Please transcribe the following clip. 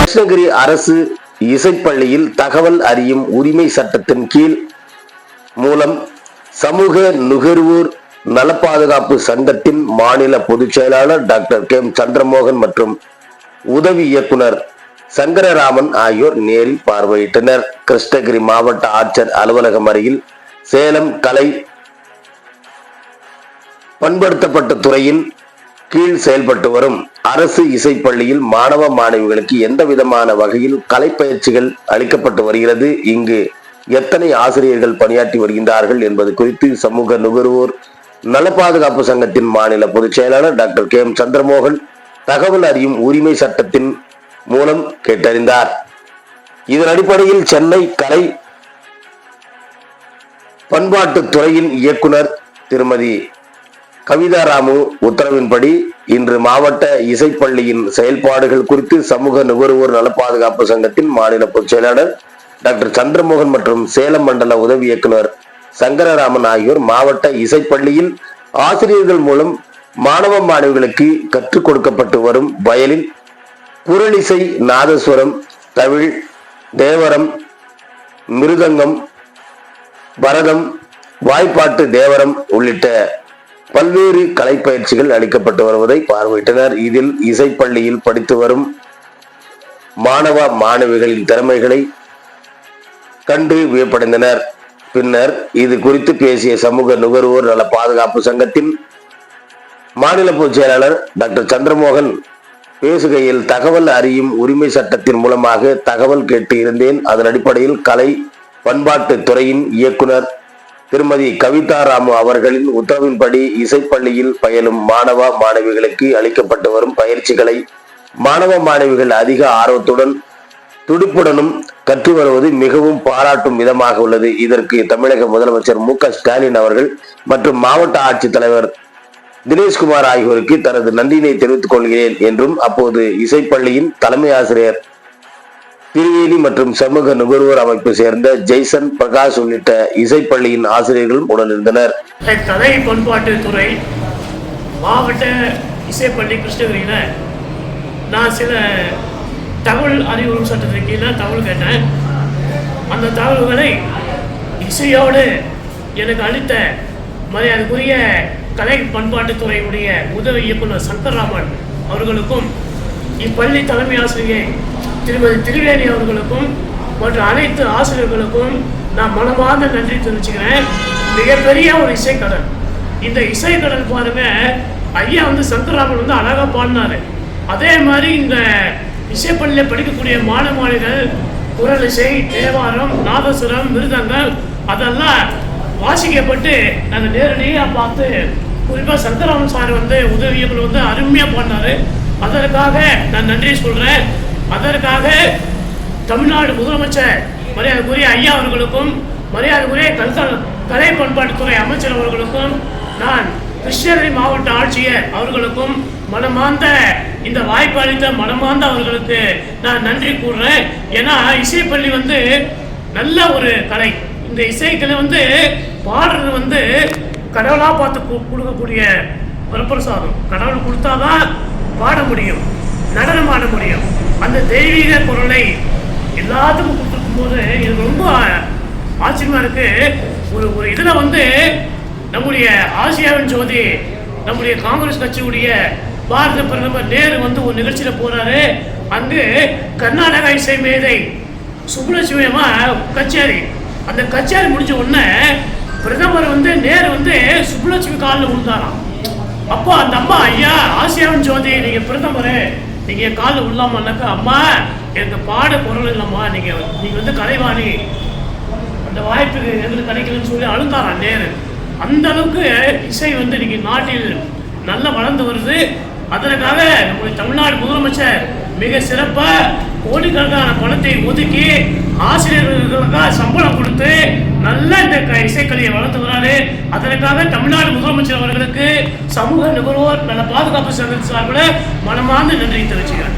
கிருஷ்ணகிரி அரசு இசைப்பள்ளியில் தகவல் அறியும் உரிமை சட்டத்தின் கீழ் மூலம் சமூக நுகர்வோர் நலப்பாதுகாப்பு சங்கத்தின் மாநில பொதுச் செயலாளர் டாக்டர் கே எம் சந்திரமோகன் மற்றும் உதவி இயக்குனர் சங்கரராமன் ஆகியோர் நேரில் பார்வையிட்டனர். கிருஷ்ணகிரி மாவட்ட ஆட்சியர் அலுவலகம் அருகில் சேலம் கலை பண்படுத்தப்பட்ட துறையின் கீழ் செயல்பட்டு வரும் அரசு இசைப்பள்ளியில் மாணவ மாணவிகளுக்கு எந்த விதமான வகையில் கலைப்பயிற்சிகள் அளிக்கப்பட்டு வருகிறது? இங்கு எத்தனை ஆசிரியர்கள் பணியாற்றி வருகின்றார்கள் என்பது குறித்து சமூக நுகர்வோர் நல பாதுகாப்பு சங்கத்தின் மாநில பொதுச் செயலாளர் டாக்டர் கே எம் சந்திரமோகன் தகவல் அறியும் உரிமை சட்டத்தின் மூலம் கேட்டறிந்தார். இதன் அடிப்படையில் சென்னை கலை பண்பாட்டு துறையின் இயக்குனர் திருமதி கவிதா ராமு உத்தரவின்படி இன்று மாவட்ட இசைப்பள்ளியின் செயல்பாடுகள் குறித்து சமூக நுகர்வோர் நல பாதுகாப்பு சங்கத்தின் மாநில பொதுச் செயலாளர் டாக்டர் சந்திரமோகன் மற்றும் சேலம் மண்டல உதவி இயக்குனர் சங்கரராமன் ஆகியோர் மாவட்ட இசைப்பள்ளியில் ஆசிரியர்கள் மூலம் மாணவ மாணவிகளுக்கு கற்றுக் கொடுக்கப்பட்டு வரும் வயலின் புரளிசை நாதஸ்வரம் தவிழ் தேவரம் மிருதங்கம் பரதம் வாய்ப்பாட்டு தேவரம் உள்ளிட்ட பல்வேறு கலைப்பயிற்சிகள் அளிக்கப்பட்டு வருவதை பார்வையிட்டனர். இதில் இசைப்பள்ளியில் படித்து வரும் மாணவ மாணவிகளின் திறமைகளை கண்டு வியப்படைந்தனர். பின்னர் இது குறித்து பேசிய சமூக நுகர்வோர் நல பாதுகாப்பு சங்கத்தின் மாநில பொதுச் செயலாளர் டாக்டர் சந்திரமோகன் பேசுகையில் தகவல் அறியும் உரிமை சட்டத்தின் மூலமாக தகவல் கேட்டு இருந்தேன். அதன் அடிப்படையில் கலை பண்பாட்டு துறையின் இயக்குனர் திருமதி கவிதா ராமு அவர்களின் உத்தரவின்படி இசைப்பள்ளியில் பயிலும் மாணவ மாணவிகளுக்கு அளிக்கப்பட்டு வரும் பயிற்சிகளை மாணவ மாணவிகள் அதிக ஆர்வத்துடன் துடிப்புடனும் கற்று வருவது மிகவும் பாராட்டும் விதமாக உள்ளது. இதற்கு தமிழக முதலமைச்சர் மு ஸ்டாலின் அவர்கள் மற்றும் மாவட்ட ஆட்சித்தலைவர் தினேஷ்குமார் ஆகியோருக்கு தனது நன்றியினை தெரிவித்துக் கொள்கிறேன் என்றும் அப்போது இசைப்பள்ளியின் தலைமை ஆசிரியர் திருவேலி மற்றும் சமூக நுகர்வோர் அமைப்பை சேர்ந்த ஜெய்சன் பிரகாஷ் உள்ளிட்ட இசைப்பள்ளியின் ஆசிரியர்களும் உடனிருந்தனர். கலை பண்பாட்டு துறை மாவட்ட இசைப்பள்ளி கிருஷ்ணகிரியில் நான் சில தகவல் அறிவுறும் சட்டத்தின் கீழே தகவல் கேட்டேன். அந்த தகவல்களை இசையோடு எனக்கு அளித்த மரியாதைக்குரிய கலை பண்பாட்டுத்துறையுடைய உதவி இயக்குனர் சங்கர்ராமன் அவர்களுக்கும் இப்பள்ளி தலைமை ஆசிரியர் திருமதி திருவேணி அவர்களுக்கும் மற்ற அனைத்து ஆசிரியர்களுக்கும் நான் மனமார்ந்த நன்றி தெரிவிச்சுக்கிறேன். மிகப்பெரிய ஒரு இசைக்கடல் இந்த இசைக்கடல் பாருங்க ஐயா வந்து சங்கராமன் வந்து அழகாக பாடினாரு. அதே மாதிரி இந்த இசைப்பள்ளியில் படிக்கக்கூடிய மாணவ குரல் இசை தேவாரம் நாதசுரம் மிருதங்கள் அதெல்லாம் வாசிக்கப்பட்டு நாங்கள் நேரடியாக பார்த்து குறிப்பாக சங்கராமன் சார் வந்து உதவியவர் வந்து அருமையாக பாடினார். அதற்காக நான் நன்றி சொல்கிறேன் அதற்காக தமிழ்நாடு முதலமைச்சர் மரியாதைக்குரிய ஐயா அவர்களுக்கும் மரியாதைக்குரிய கல்கல் கலை பண்பாட்டுத்துறை அமைச்சர் அவர்களுக்கும் நான் கிருஷ்ணகிரி மாவட்ட ஆட்சியர் அவர்களுக்கும் மனமார்ந்த இந்த வாய்ப்பு அளித்த மனமார்ந்த அவர்களுக்கு நான் நன்றி கூறுறேன். ஏன்னா இசைப்பள்ளி வந்து நல்ல ஒரு கலை. இந்த இசைக்கலை வந்து பாடுறது வந்து கடவுளாக பார்த்து கொடுக்கக்கூடிய வரப்பிரசாதம் கடவுள் கொடுத்தாதான் பாட முடியும் நடனம் ஆட முடியும். அந்த தெய்வீக குரலை எல்லாத்துக்கும் கொடுத்துருக்கும் போது எனக்கு ரொம்ப ஆச்சரியமா இருக்கு. ஒரு ஒரு இதில் வந்து நம்முடைய ஆசியாவின் ஜோதி நம்முடைய காங்கிரஸ் கட்சியுடைய பாரத பிரதமர் நேரு வந்து ஒரு நிகழ்ச்சியில் போறாரு. அங்கு கர்நாடக இசை மேதை சுப்புலட்சுமியம்மா கச்சேரி. அந்த கச்சேரி முடிஞ்ச உடனே பிரதமர் வந்து நேரு வந்து சுப்புலட்சுமி காலில் விழுந்தாராம். அப்போ அந்த அம்மா ஐயா ஆசியாவின் ஜோதி நீங்கள் பிரதமர் நீங்க என் காலில் விழலாமான்னாக்கா அம்மா எனக்கு பாட குரல் இல்லைம்மா. நீங்க நீங்க வந்து கலைவாணி. அந்த வாய்ப்பு எங்களுக்கு கிடைக்கலன்னு சொல்லி அழுந்தாராம் நேரு? அந்த அளவுக்கு இசை வந்து இன்னைக்கு நாட்டில் நல்லா வளர்ந்து வருது. அதற்காக நம்முடைய தமிழ்நாடு முதலமைச்சர் மிக சிறப்பாக கோடிக்கணக்கான பணத்தை ஒதுக்கி ஆசிரியர்களுக்காக சம்பளம் கொடுத்து நல்ல இந்த இசைக்கலையை வளர்த்து வராரு அதற்காக தமிழ்நாடு முதலமைச்சர் அவர்களுக்கு சமூக நுகர்வோர் நல்ல பாதுகாப்பு சங்கத்தின் சார்பில் மனமார்ந்த நன்றி தெரிவிச்சுக்கிறேன்.